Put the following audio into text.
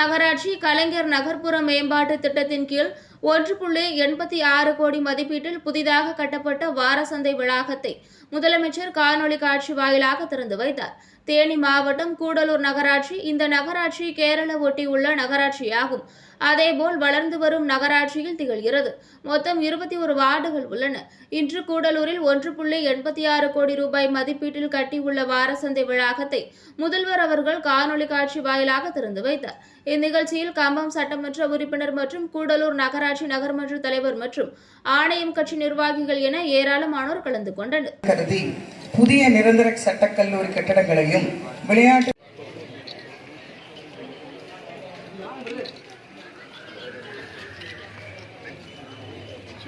நகராட்சி கலைஞர் நகர்ப்புற மேம்பாட்டு திட்டத்தின் கீழ் ஒன்று புள்ளி எண்பத்தி ஆறு கோடி மதிப்பீட்டில் புதிதாக கட்டப்பட்ட வாரசந்தை வளாகத்தை முதலமைச்சர் காணொலி காட்சி வாயிலாக திறந்து வைத்தார். தேனி மாவட்டம் கூடலூர் நகராட்சி இந்த நகராட்சி கேரள ஒட்டியுள்ள நகராட்சியாகும். அதேபோல் வளர்ந்து வரும் நகராட்சியில் திகழ்கிறது. மொத்தம் இருபத்தி ஒரு வார்டுகள் உள்ளன. இன்று கூடலூரில் ஒன்று புள்ளி எண்பத்தி ஆறு கோடி ரூபாய் மதிப்பீட்டில் கட்டியுள்ள வாரசந்தை வளாகத்தை முதல்வர் அவர்கள் காணொலி காட்சி வாயிலாக திறந்து வைத்தார். இந்நிகழ்ச்சியில் கம்பம் சட்டமன்ற உறுப்பினர் மற்றும் கூடலூர் நகராட்சி நகர்மன்ற தலைவர் மற்றும் ஆணையம் கட்சி நிர்வாகிகள் என ஏராளமானோர் கலந்து கொண்டனர். புதிய நிரந்தர சட்டக்கல்லூரி கட்டடங்களையும் விளையாட்டு